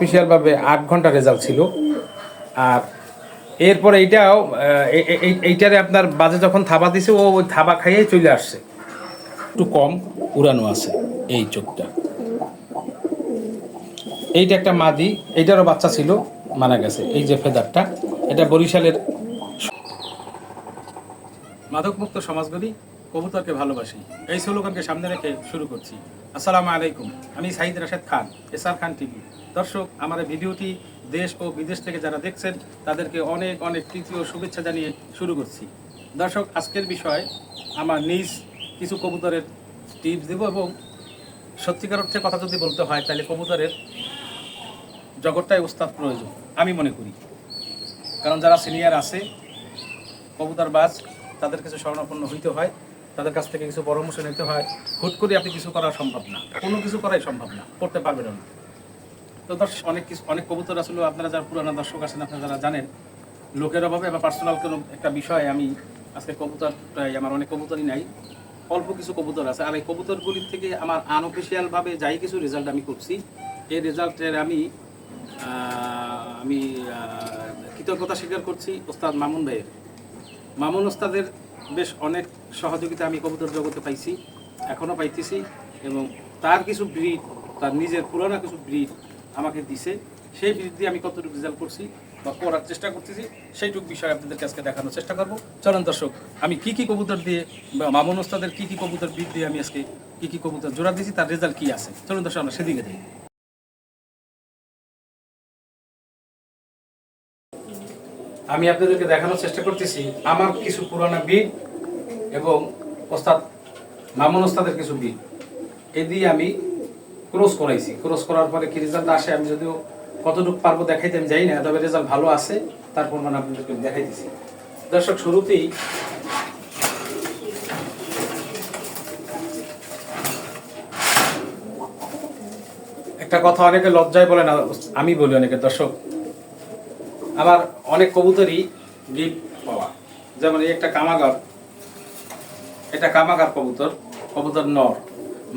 অফিসিয়ালভাবে আট ঘণ্টা রেজাল্ট ছিল। আর এরপরে এইটাও এইটারে আপনার বাজে যখন থাবা দিছে, ও ওই থাবা খাইয়েই চলে আসছে। একটু কম উড়ানো আছে এই চোখটা। এইটা একটা মাদি, এইটারও বাচ্চা ছিল, মারা গেছে। এই যে ফেদারটা, এটা বরিশালের মাদকমুক্ত সমাজগুলি, কবুতরকে ভালোবাসি। এই স্লোগানকে সামনে রেখে শুরু করছি। আসসালামু আলাইকুম, আমি সাহিদ রাশেদ খান, এসআর খান টিভি। দর্শক, আমার ভিডিওটি দেশ ও বিদেশ থেকে যারা দেখছেন, তাদেরকে অনেক অনেক ও শুভেচ্ছা জানিয়ে শুরু করছি। দর্শক, আজকের বিষয়, আমার নিজ কিছু কবুতরের টিপস দেব এবং সত্যিকার অর্থে কথা যদি বলতে হয়, তাহলে কবুতরের জগৎটাই উস্তাদ প্রয়োজন, আমি মনে করি। কারণ যারা সিনিয়র আছে কবুতর বাজ তাদের কিছু স্বর্ণাপন্ন হইতে হয়, তাদের কাছ থেকে কিছু পরামর্শ নিতে হয়। হুট করে আপনি কিছু করা সম্ভব না, কোনো কিছু করাই সম্ভব না, করতে পারবেন না। তো দর্শক, অনেক কিছু অনেক কবুতর আসলে আপনারা যারা পুরানো দর্শক আছেন, আপনারা যারা জানেন, লোকের অভাবে বা পার্সোনাল কোনো একটা বিষয়ে আমি আজকে কবুতর প্রায় আমার অনেক কবুতরই নাই। অল্প কিছু কবুতর আছে। আর এই কবুতরগুলির থেকে আমার আনঅফিসিয়ালভাবে যাই কিছু রেজাল্ট আমি করছি, এই রেজাল্টের আমি আমি কৃতজ্ঞতা স্বীকার করছি ওস্তাদ মামুন ভাইয়ের। মামুন ওস্তাদের বেশ অনেক সহযোগিতা আমি কবুতর জগতে পাইছি এখনও পাইতেছি এবং তার কিছু ব্রিড, তার নিজের পুরোনো কিছু ব্রিড আমাকে দিছে। সেই ব্রিড দিয়ে আমি কতটুকু রেজাল্ট করছি বা করার চেষ্টা করতেছি, সেইটুকু বিষয় আপনাদেরকে আজকে দেখানোর চেষ্টা করব। চলুন দর্শক, আমি কি কি কবুতর দিয়ে বা মামুন ওস্তাদের কি কি কবুতর বিদ দিয়ে আমি আজকে কি কি কবুতর জোড়া দিয়েছি, তার রেজাল্ট কি আছে? চলুন দর্শক, আমরা সেদিকে দিই আমি আপনাদেরকে দেখানোর চেষ্টা করতেছি, আমার কিছু পুরানো বিট এবং ওস্তাদ মামুন ওস্তাদের কিছু বিট এ দিয়ে আমি ক্রস করাইছি। ক্রস করার পরে কি রেজাল্ট আসে আমি যদিও কতটুকু পারব দেখাইতে আমি যাই না, তবে রেজাল্ট ভালো আছে, তারপর মানে আপনাদেরকে আমি দেখাইতেছি। দর্শক, শুরুতেই একটা কথা অনেকে লজ্জায় বলে না, আমি বলি অনেকে, দর্শক। আমার অনেক কবুতরই গিফট পাওয়া। যেমন এই একটা কামাগার, এটা কামাগার কবুতর কবুতর নর।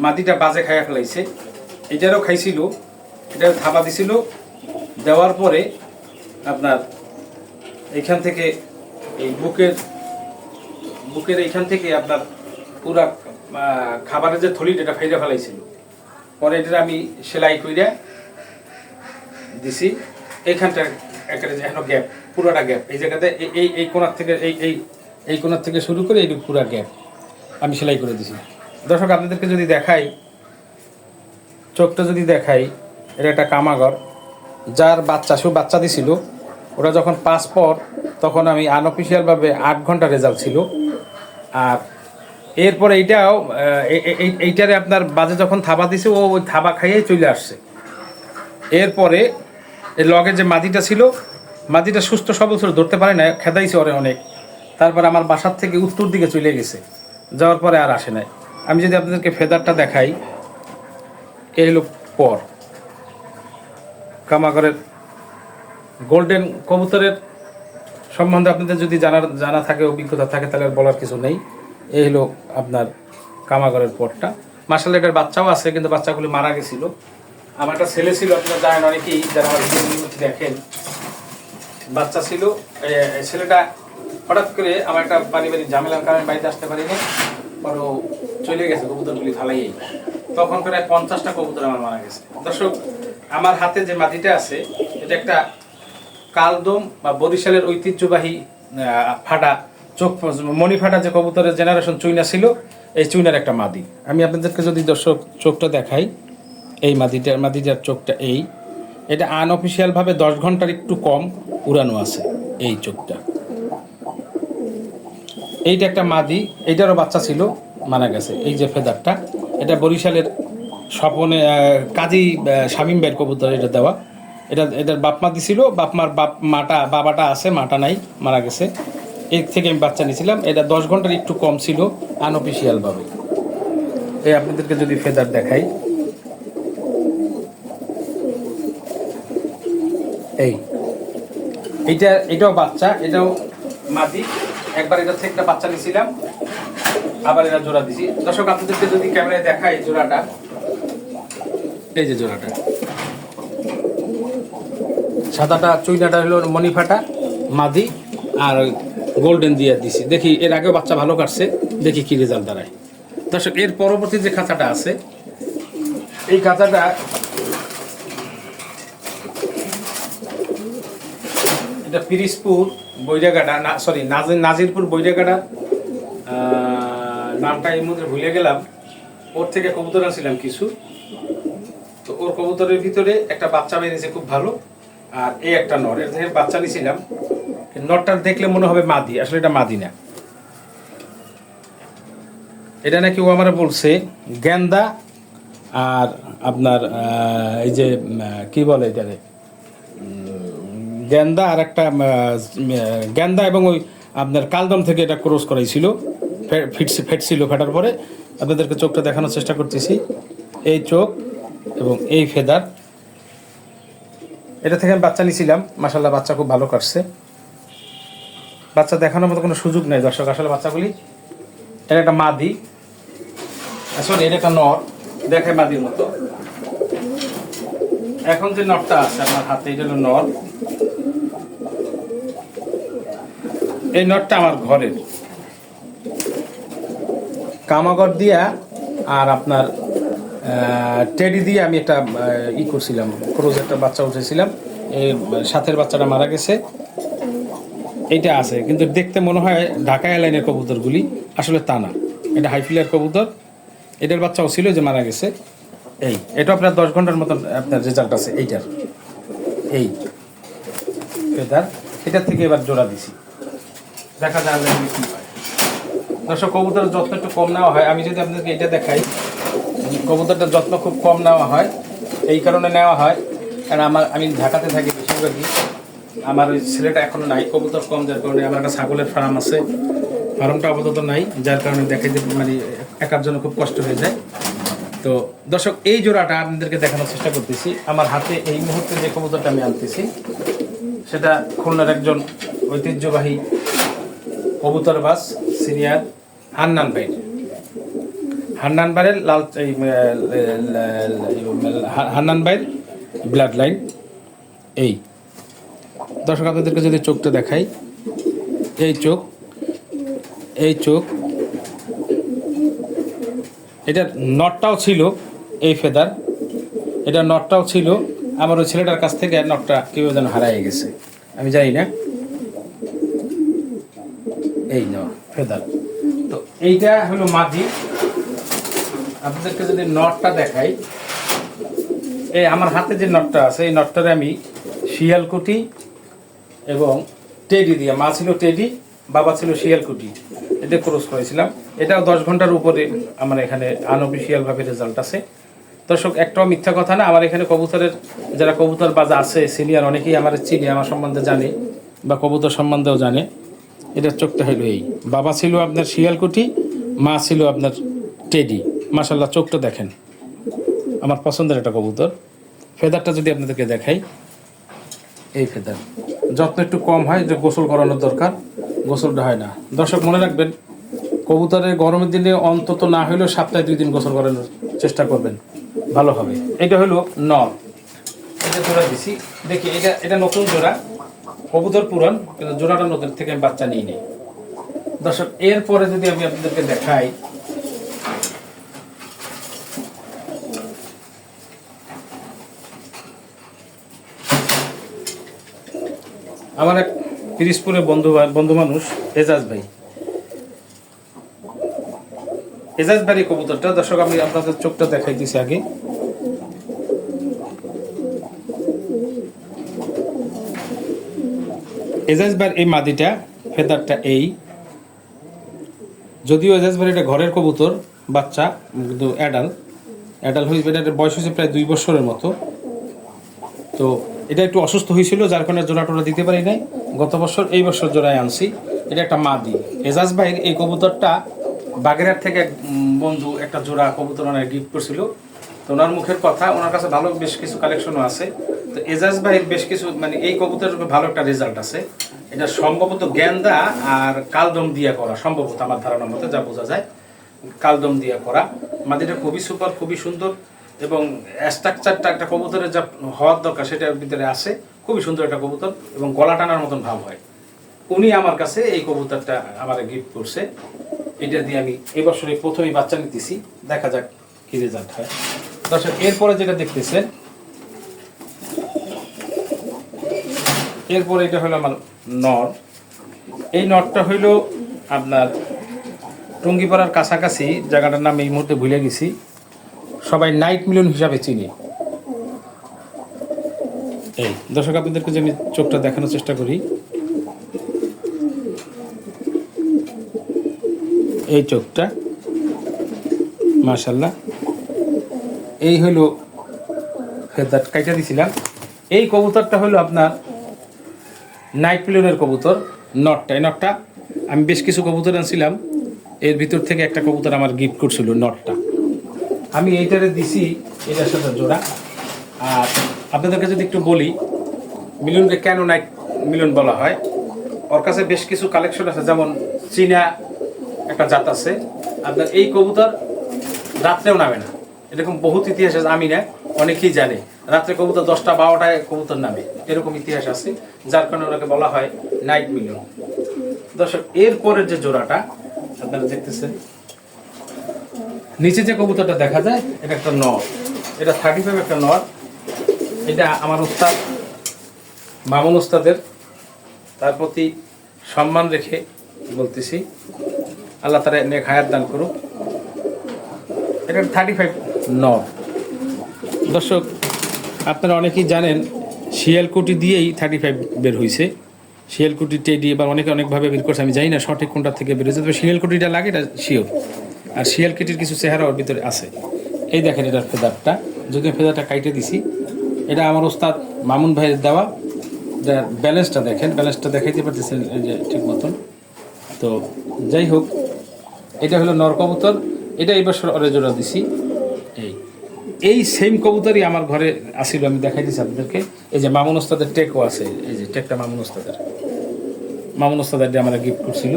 মাটিটা বাজে খাইয়া ফেলাইছে। এটারও খাইছিল এটা থাবা দিছিল। দেওয়ার পরে আপনার এইখান থেকে এই বুকের বুকের এইখান থেকে আপনার পুরা খাবারের যে থলিটা এটা ফাইরা ফেলাইছিল, পরে এটা আমি সেলাই কইরা দিছি। এইখানটা একটা যে এখনও গ্যাপ, পুরোটা গ্যাপ। এই জায়গাতে এই এই এই কোনার থেকে, এই এই এই কোনার থেকে শুরু করে এই পুরা গ্যাপ আমি সেলাই করে দিছি। দর্শক, আপনাদেরকে যদি দেখাই চোখটা যদি দেখাই, এটা একটা কামাগর, যার বাচ্চা, সে বাচ্চা দিছিল। ওরা যখন পাস পর, তখন আমি আনঅফিসিয়ালভাবে আট ঘণ্টা রেজাল্ট ছিল। আর এরপরে এইটাও এই- এই- এই- এইটারে আপনার বাজে যখন থাবা দিছে, ও ওই থাবা খাইয়েই চলে আসছে। এরপরে এই লগে যে মাদিটা ছিল, মাদিটা সুস্থ সবল ছিল, ধরতে পারে না খেদাইছে ওরে অনেক। তারপর আমার বাসার থেকে উত্তর দিকে চলে গেছে। যাওয়ার পরে আর আসে নাই। আমি যদি আপনাদেরকে ফেদারটা দেখাই এই হলো পর। কামাগরের গোল্ডেন কবুতরের সম্বন্ধে আপনাদের যদি জানার, জানা থাকে, অভিজ্ঞতা থাকে, তাহলে আর বলার কিছু নেই। এই হলো আপনার কামাগরের পরটা। মার্শাল এটার বাচ্চাও আছে, কিন্তু বাচ্চাগুলি মারা গেছিল। আমার একটা ছেলে ছিল, আপনারা জানেন অনেকেই, যারা আমার দেখেন। বাচ্চা ছিল ছেলেটা হঠাৎ করে আমার একটা পারিবারিক ঝামেলার কারণে বাড়িতে আসতে পারিনি। পর চলে গেছে, কবুতরগুলি ফালাইয়েই। তখন প্রায় পঞ্চাশটা কবুতর আমার মারা গেছে। দর্শক, আমার হাতে যে মাটিটা আছে, এটা একটা কালদম বা বরিশালের ঐতিহ্যবাহী ফাটা চোখ মণি ফাটা যে কবুতরের জেনারেশন চুইনা ছিল, এই চুইনার একটা মাদি। আমি আপনাদেরকে যদি দর্শক চোখটা দেখাই, এই মাদিটার মাদিটার চোখটা এই। এটা আনঅফিসিয়ালভাবে দশ ঘণ্টার একটু কম উড়ানো আছে, এই চোখটা। এইটা একটা মাদি, এইটারও বাচ্চা ছিল, মারা গেছে। এই যে ফেদারটা, এটা বরিশালের স্বপনে কাজী শামীম ভাইয়ের কবুতর এটা দেওয়া। এটা এটার বাপ মা দিছিল বাপ মার বাপ, মাটা, বাবাটা আছে, মাটা নাই, মারা গেছে। এর থেকে আমি বাচ্চা নিয়েছিলাম। এটা দশ ঘণ্টার একটু কম ছিল আনঅফিসিয়ালভাবে এই আপনাদেরকে যদি ফেদার দেখাই। এই। এইটা, এটাও বাচ্চা, এটাও মাদি। একবার এটা থেকে একটা বাচ্চা নিয়েছিলাম, আবার এটা জোড়া দিছি। দর্শক, আপনাদেরকে যদি ক্যামেরায় দেখাই জোড়াটা, এই যে জোড়াটা। সাদাটা, চুইনাটা হলো মণিফাটা, মাদি, আর গোল্ডেন দিয়ে দিছি। দেখি, এর আগেও বাচ্চা ভালো কাটছে, দেখি কি রেজাল্ট দাঁড়ায়। দর্শক, এর পরবর্তী যে খাঁচাটা আছে, এই খাঁচাটা এটা পিরিসপুর বৈরাগাটা না সরি নাজির নাজিরপুর বৈরাগাটা নামটা এই মধ্যে ভুলে গেলাম। ওর থেকে কবুতর আনছিলাম কিছু। তো ওর কবুতরের ভিতরে একটা বাচ্চা বেরিয়েছে খুব ভালো, আর এই একটা নর। এর থেকে বাচ্চা নিয়েছিলাম নরটা দেখলে মনে হবে মাদি, আসলে এটা মাদি না। এটা নাকি ও আমার বলছে, গেন্দা আর আপনার এই যে কি বলে এটারে? গেন্দা আর একটা গেন্দা এবং ওই আপনার কালদম থেকে এটা ক্রস করাইছিল ফিটছে ফেটছিল ফেটার পরে। আপনাদেরকে চোখটা দেখানোর চেষ্টা করতেছি। এই চোখ এবং এই ফেদার। এটা থেকে আমি বাচ্চা নিয়েছিলাম মাসাল্লাহ বাচ্চা খুব ভালো কাটছে। বাচ্চা দেখানোর মতো কোনো সুযোগ নেই দর্শক। আসলে বাচ্চাগুলি, এটা একটা মাদি। আসলে এটা একটা নর। দেখে মাদির মতো। এখন যে নটটা আছে আমার হাতে, এটা হলো নর। এই নটটা আমার ঘরের। কামাগর দিয়া আর আপনার টেডি দিয়ে আমি একটা ই করছিলাম, ক্রোজ একটা বাচ্চা উঠেছিলাম। এই সাথের বাচ্চাটা মারা গেছে। এইটা আছে, কিন্তু দেখতে মনে হয় ঢাকা এয়ারলাইনের কবুতরগুলি। আসলে তা না, এটা হাইফিলার কবুতর। এটার বাচ্চাও ছিল যে মারা গেছে। এই এটা আপনার দশ ঘণ্টার মতন আপনার রেজাল্ট আছে, এইটার। এই, এটার। এটার থেকে এবার জোড়া দিছি। দেখা যায় আমরা কি হয়। দর্শক, কবুতরের যত্ন একটু কম নেওয়া হয়। আমি যদি আপনাদেরকে এটা দেখাই কবুতরটার যত্ন খুব কম নেওয়া হয়, এই কারণে নেওয়া হয়। কারণ আমার আমি ঢাকাতে থাকি বেশিরভাগই। আমার ওই ছেলেটা এখনও নাই, কবুতর কম, যার কারণে আমার একটা ছাগলের ফার্ম আছে। ফার্মটা আপাতত নাই, যার কারণে দেখাইতে মানে একার জন্য খুব কষ্ট হয়ে যায়। তো দর্শক, এই জোড়াটা আপনাদেরকে দেখানোর চেষ্টা করতেছি। আমার হাতে এই মুহূর্তে যে কবুতরটা আমি আনতেছি, সেটা খুলনার একজন ঐতিহ্যবাহী কবুতরবাজ সিনিয়র হান্নান ভাই। হান্নান ভাইয়ের লাল হান্নান ভাইয়ের ব্লাড লাইন এই। দর্শক, আপনাদেরকে যদি চোখটা দেখাই, এই চোখ এই চোখ, এটা নটটাও ছিল এই ফেদার এটা নটটাও ছিল। আমার ওই ছেলেটার কাছ থেকে নটটা কেউ যেন হারাই গেছে, আমি জানি না। এই ন ফেদার। তো এইটা হলো মাঝি। আপনাদেরকে যদি নটটা দেখাই, এই আমার হাতে যে নটটা আছে, এই নটটারে আমি শিয়ালকুটি এবং টেডি দিয়ে, মা ছিল টেডি, বাবা ছিল শিয়ালকুটি এটা ক্রস করেছিলাম। এটাও দশ ঘণ্টার উপরে আমার এখানে আনঅফিসিয়ালভাবে রেজাল্ট আছে। দর্শক, একটাও মিথ্যা কথা না, আমার এখানে কবুতরের, যারা কবুতর বাজা আছে, সিনিয়র অনেকেই আমার চিনি, আমার সম্বন্ধে জানে বা কবুতর সম্বন্ধেও জানে। এটার চোখটা হলো এই। বাবা ছিল আপনার শিয়ালকুটি মা ছিল আপনার টেডি। মাসাল্লাহ চোখটা দেখেন। আমার পছন্দের একটা কবুতর। ফেদারটা যদি আপনাদেরকে দেখাই। এই ফেদার। যত্ন একটু কম হয়, যে গোসল করানোর দরকার। গোসলটা হয় না। দর্শক, মনে রাখবেন কবুতরের গরমের দিনে অন্তত না হলেও সপ্তাহে দুই দিন গোসল করানোর চেষ্টা করবেন। ভালো হবে। এটা হলো নর এটা জোড়া দিছি। দেখি, এটা এটা নতুন জোড়া। কবুতর পুরান, কিন্তু জোড়াটা নতুন থেকে আমি বাচ্চা নিই নেই। দর্শক, এরপরে যদি আমি আপনাদেরকে দেখাই, আমার এক পিরিসপুরে বন্ধু বন্ধু মানুষ, এজাজ ভাই। এজাজ ভাই কবুতরটা, দর্শক, আমি আপনাদের চোখটা দেখাইতেছি আগে। এজাজ বার এই মাদিটা, ফেদারটা এই। যদিও এজাজবার এটা ঘরের কবুতর, বাচ্চা, কিন্তু অ্যাডাল অ্যাডাল হয়ে এটার বয়স হয়েছে প্রায় দুই বছরের মতো। তো এটা একটু অসুস্থ হয়েছিল, যার কারণে জোড়া টোড়া দিতে পারি নাই। গত বছর, এই বছর জোড়ায় আনছি। এটা একটা মাদি। এজাজ ভাইয়ের এই কবুতরটা বাগেরহাট থেকে এক বন্ধু একটা জোড়া কবুতর ওনার গিফট করছিল। তো ওনার মুখের কথা, ওনার কাছে ভালো বেশ কিছু কালেকশনও আছে। তো এজাজ ভাইয়ের বেশ কিছু মানে এই ভালো একটা রেজাল্ট আছে। এটা সম্ভবত আর কালদম দিয়ে করা, সম্ভবত আমার যা বোঝা যায়। কালদম দিয়ে করা। মাদিটা খুবই সুপার খুবই সুন্দর এবং স্ট্রাকচারটা একটা কবুতরের যা হওয়ার দরকার সেটার ভিতরে খুবই সুন্দর একটা কবুতর এবং গলা টানার মতন ভাব হয়। উনি আমার কাছে এই কবুতরটা আমার গিফট করছে। এটা দিয়ে আমি এবছরে বছরে প্রথমেই বাচ্চা নিতেছি। দেখা যাক কি রেজাল্ট হয়। দর্শক, এরপরে যেটা দেখতেছেন এরপরে এটা হলো আমার নর। এই নটটা হইল আপনার টঙ্গিপাড়ার কাছাকাছি, জায়গাটার নাম এই মুহূর্তে ভুলে গেছি। সবাই নাইট মিলন হিসাবে চিনি। এই, দর্শক, আপনাদেরকে যে আমি চোখটা দেখানোর চেষ্টা করি। এই চোখটা মাশাল্লাহ এই হইল ফেদার কাইটা দিছিলাম। এই কবুতরটা হলো আপনার নাইট প্লেনের কবুতর, নটটা। এই নটটা, আমি বেশ কিছু কবুতর আনছিলাম। এর ভিতর থেকে একটা কবুতর আমার গিফট করছিল, নটটা। আমি এইটারে দিছি, এটার সাথে জোড়া। আর আপনাদেরকে যদি একটু বলি, মিলনকে কেন নাইট মিলন বলা হয়? ওর কাছে বেশ কিছু কালেকশন আছে, যেমন চীনা একটা জাত আছে। আপনার এই কবুতর রাত্রেও নামে না। এরকম বহুত ইতিহাস আছে, আমি না। অনেকেই জানে, রাত্রে কবুতর দশটা বারোটায় কবুতর নামে। এরকম ইতিহাস আছে, যার কারণে ওনাকে বলা হয় নাইট মিলন দর্শক, এরপরের যে জোড়াটা, আপনারা দেখতেছেন। নিচে যে কবুতরটা দেখা যায়, এটা একটা নর। এটা থার্টি ফাইভ একটা নর। এটা আমার উস্তাদ, মামুন উস্তাদের, তার প্রতি সম্মান রেখে বলতেছি, আল্লাহ তারা নেক হায়াত দান করুক। এটা থার্টি ফাইভ নর। দর্শক, আপনারা অনেকেই জানেন, শিয়ালকুটি দিয়েই থার্টি ফাইভ বের হয়েছে শিয়ালকুটি, টেডি এবার অনেকে অনেকভাবে বের করছে, আমি জানি না সঠিক কোনটা থেকে বের হয়েছে তবে শিয়ালকুটিটা লাগে, এটা শিওর আর শিয়ালকুটির কিছু চেহারা ওর ভিতরে আছে। এই দেখেন এটার ফেদারটা যদি ফেদারটা কাইটে দিছি। এটা আমার ওস্তাদ মামুন ভাইয়ের দেওয়া। যার ব্যালেন্সটা দেখেন, ব্যালেন্সটা দেখাইতে পারতেছেন যে ঠিক মতন। তো যাই হোক, এটা হলো নর কবুতর। এটা এই বছর অরেজোরা দিছি। এই সেম কবুতরই আমার ঘরে আসিল, আমি দেখাই দিছি আপনাদেরকে। এই যে মামুন ওস্তাদের টেকও আছে, এই যে টেকটা মামুন ওস্তাদের। মামুন ওস্তাদের আমরা গিফট করছিল।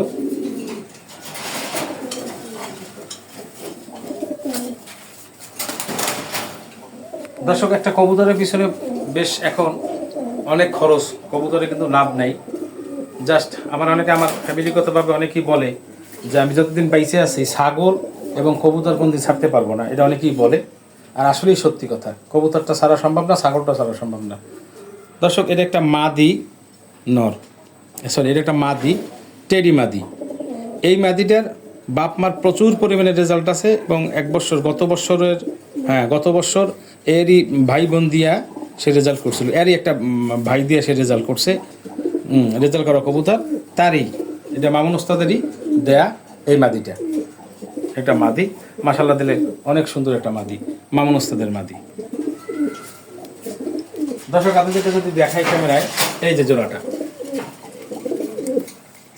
দর্শক, একটা কবুতরের পিছনে বেশ এখন অনেক খরচ, কবুতরে কিন্তু লাভ নাই। জাস্ট আমার অনেকে আমার ফ্যামিলিগতভাবে অনেকেই বলে যে আমি যতদিন বাইসে আছি, ছাগল এবং কবুতর কোনদিন ছাড়তে পারব না, এটা অনেকেই বলে। আর আসলেই সত্যি কথা, কবুতরটা ছাড়া সম্ভব না, ছাগলটা ছাড়া সম্ভব না। দর্শক, এটা একটা মাদি নর। সরি এটা একটা মাদি, টেডি মাদি। এই মাদিটার বাপ মার প্রচুর পরিমাণে রেজাল্ট আছে এবং এক বছর, গত বছরের হ্যাঁ গত বছর এরই ভাই বোন দিয়া সে রেজাল্ট করছিল। এরই একটা ভাই দিয়া সে রেজাল্ট করছে। রেজাল্ট করা কবুতর, তারই, এটা মামুন ওস্তাদেরই দেয়া এই মাদিটা। একটা মাদি মাসাল্লাহ দিলে অনেক সুন্দর একটা মাদি। মামুন ওস্তাদের মাদি। দর্শক, আপনাদেরকে যদি দেখাই ক্যামেরায়, এই যে জোড়াটা।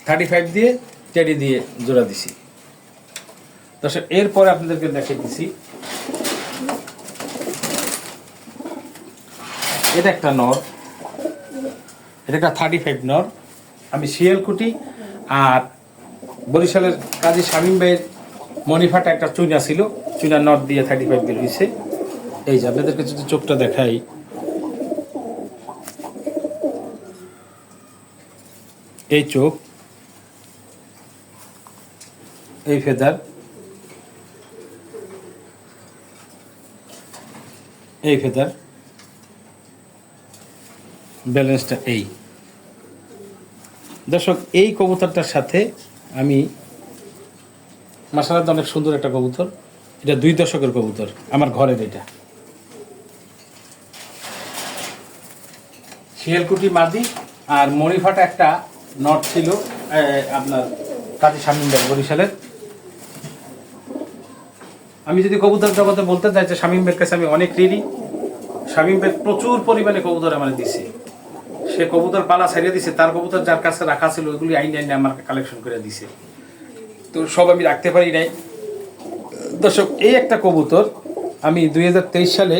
থার্টি ফাইভ দিয়ে টেডি দিয়ে জোড়া দিছি। দর্শক, এরপরে আপনাদেরকে দেখিয়ে দিছি। এটা একটা নর। এটা একটা থার্টি ফাইভ নর। আমি শিয়ালকুটি আর বরিশালের কাজী শামীম ভাইয়ের মনিফাটা একটা চুইনা ছিল। চুইনা নট দিয়ে থার্টি ফাইভ বের হয়েছে এই যে আপনাদেরকে যদি চোখটা দেখাই। এই চোখ, এই ফেদার এই ফেদার, ব্যালেন্সটা এই। দর্শক, এই কবুতরটার সাথে আমি মাসালাদ অনেক সুন্দর একটা কবুতর। এটা দুই দশকের কবুতর, আমার ঘরের এটা। শিয়ালকুটি মাদি আর মণিফাটা একটা নট ছিল আপনার কাজী শামীমদার বরিশালের। আমি যদি কবুতর জগতে বলতে চাই যে শামীম ভাইয়ের কাছে আমি অনেক ঋণী। শামীম ভাই প্রচুর পরিমাণে কবুতর আমার দিছে। সে কবুতর পালা ছাড়িয়ে দিছে, তার কবুতর যার কাছে রাখা ছিল, ওইগুলি আইন আইনে আমার কালেকশন করে দিছে। তো সব আমি রাখতে পারি নাই। দর্শক, এই একটা কবুতর আমি দুই হাজার তেইশ সালে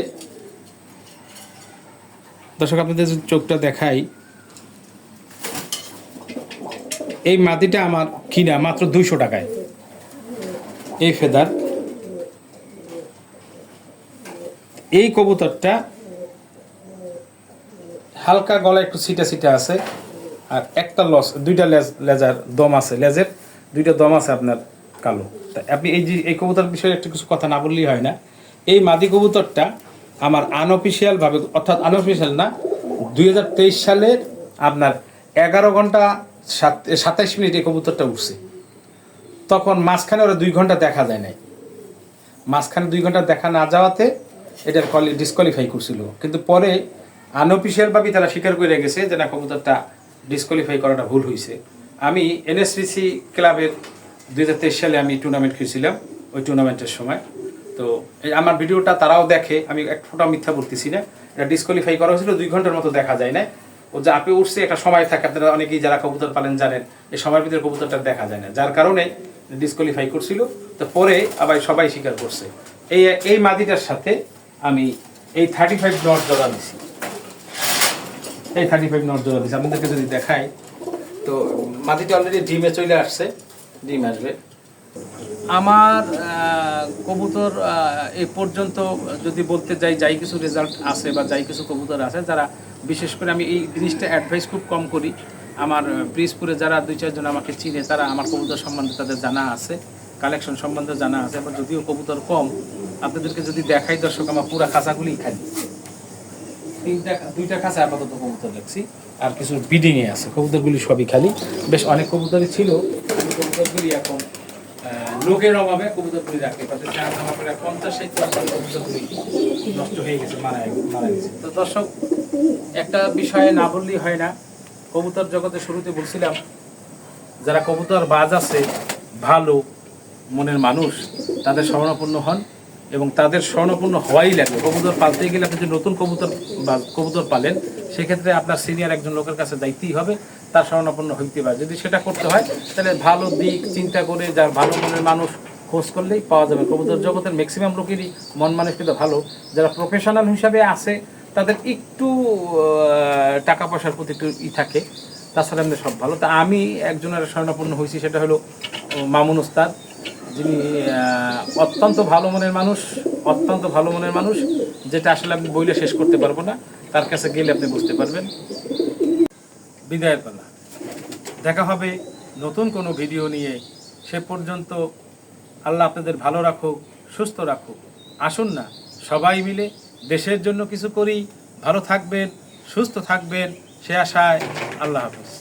দর্শক, আপনাদের চোখটা দেখাই, এই মাদিটা আমার কিনা মাত্র দুইশো টাকায়। এই ফেদার। এই কবুতরটা হালকা গলা একটু সিটা সিটা আছে, আর একটা লস দুইটা লেজ লেজার দম আছে, লেজের, দুইটা দম আছে আপনার। কালো। তা আপনি এই যে, এই কবুতর বিষয়ে একটু কিছু কথা না বললেই হয় না। এই মাদি কবুতরটা আমার আনঅফিসিয়াল ভাবে অর্থাৎ আনঅফিসিয়াল না, দুই হাজার সালের আপনার এগারো ঘণ্টা সাত, সাতাইশ মিনিট এই কবুতরটা উঠছে তখন মাঝখানে ওরা দুই ঘণ্টা দেখা যায় নাই। মাঝখানে দুই ঘণ্টা দেখা না যাওয়াতে এটার কলি ডিসকোয়ালিফাই করছিল। কিন্তু পরে আনঅফিসিয়ালভাবে তারা স্বীকার করে গেছে যে না, কবুতরটা ডিসকোয়ালিফাই করাটা ভুল হয়েছে আমি এনএসসিসি ক্লাবের দুই হাজার তেইশ সালে আমি টুর্নামেন্ট খেলছিলাম, ওই টুর্নামেন্টের সময়। তো আমার ভিডিওটা তারাও দেখে, আমি এক ফোটা মিথ্যা বলতেছি না। এটা ডিসকোয়ালিফাই করা হয়েছিল, দুই ঘণ্টার মতো দেখা যায় না ও যে আপে উঠছে, একটা সময় থাকে, আপনারা অনেকেই যারা কবুতর পালেন জানেন এই সময়ের ভিতরে কবুতরটা দেখা যায় না। যার কারণে ডিসকোয়ালিফাই করছিল। তো পরে আবার সবাই স্বীকার করছে। এই এই মাদিটার সাথে আমি এই থার্টি ফাইভ নট জোড়া দিছি এই থার্টি ফাইভ নট জোড়া দিছি আপনাদেরকে যদি দেখাই, তো মাদিটা অলরেডি ডিমে চলে আসছে। ডিম আসবে। আমার কবুতর এ পর্যন্ত যদি বলতে যাই যাই কিছু রেজাল্ট আছে বা যাই কিছু কবুতর আছে, যারা বিশেষ করে আমি এই জিনিসটা অ্যাডভাইস খুব কম করি। আমার ব্রিজপুরে যারা দুই চারজন আমাকে চিনে, তারা আমার কবুতর সম্বন্ধে তাদের জানা আছে কালেকশন সম্বন্ধে জানা আছে আবার যদিও কবুতর কম, আপনাদেরকে যদি দেখাই দর্শক, আমার পুরা খাঁচাগুলি খালি। তিনটা, দুইটা খাঁচা আপাতত কবুতর রাখছি আর কিছু বিডিংয়ে আছে, কবুতরগুলি সবই খালি। বেশ অনেক কবুতরই ছিল কবুতরগুলি এখন লোকের অভাবে কবুতরগুলি রাখতে পারছি আর আমার প্রায় পঞ্চাশ ষাট পার্সেন্ট কবুতরগুলি নষ্ট হয়ে গেছে, মারা মারা গেছে। তো দর্শক, একটা বিষয়ে না বললেই হয় না। কবুতর জগতে শুরুতে বলছিলাম, যারা কবুতর বাজ আছে, ভালো মনের মানুষ, তাদের স্বর্ণপূর্ণ হন এবং তাদের স্বর্ণপূর্ণ হওয়াই লাগবে কবুতর পালতে গেলে আপনি যদি নতুন কবুতর বা- কবুতর পালেন, সেক্ষেত্রে আপনার সিনিয়র একজন লোকের কাছে যাইতেই হবে। তার স্বর্ণপূর্ণ হইতে পারে। যদি সেটা করতে হয়, তাহলে ভালো দিক চিন্তা করে যার ভালো মনের মানুষ খোঁজ করলেই পাওয়া যাবে। কবুতর জগতের ম্যাক্সিমাম লোকেরই মন মানসিকতা ভালো। যারা প্রফেশনাল হিসাবে আছে, তাদের একটু টাকা পয়সার প্রতি একটু ই থাকে। তাছাড়া এমনি সব ভালো। তা আমি একজনের স্বর্ণপূর্ণ হয়েছি, সেটা হলো মামুন ওস্তাদ। যিনি অত্যন্ত ভালো মনের মানুষ, অত্যন্ত ভালো মনের মানুষ। যেটা আসলে আমি বইলে শেষ করতে পারব না। তার কাছে গেলে আপনি বুঝতে পারবেন। বিদায়ের পালা। দেখা হবে নতুন কোনো ভিডিও নিয়ে। সে পর্যন্ত আল্লাহ আপনাদের ভালো রাখুক, সুস্থ রাখুক। আসুন না, সবাই মিলে দেশের জন্য কিছু করি। ভালো থাকবেন, সুস্থ থাকবেন, সে আশায় আল্লাহ হাফিজ।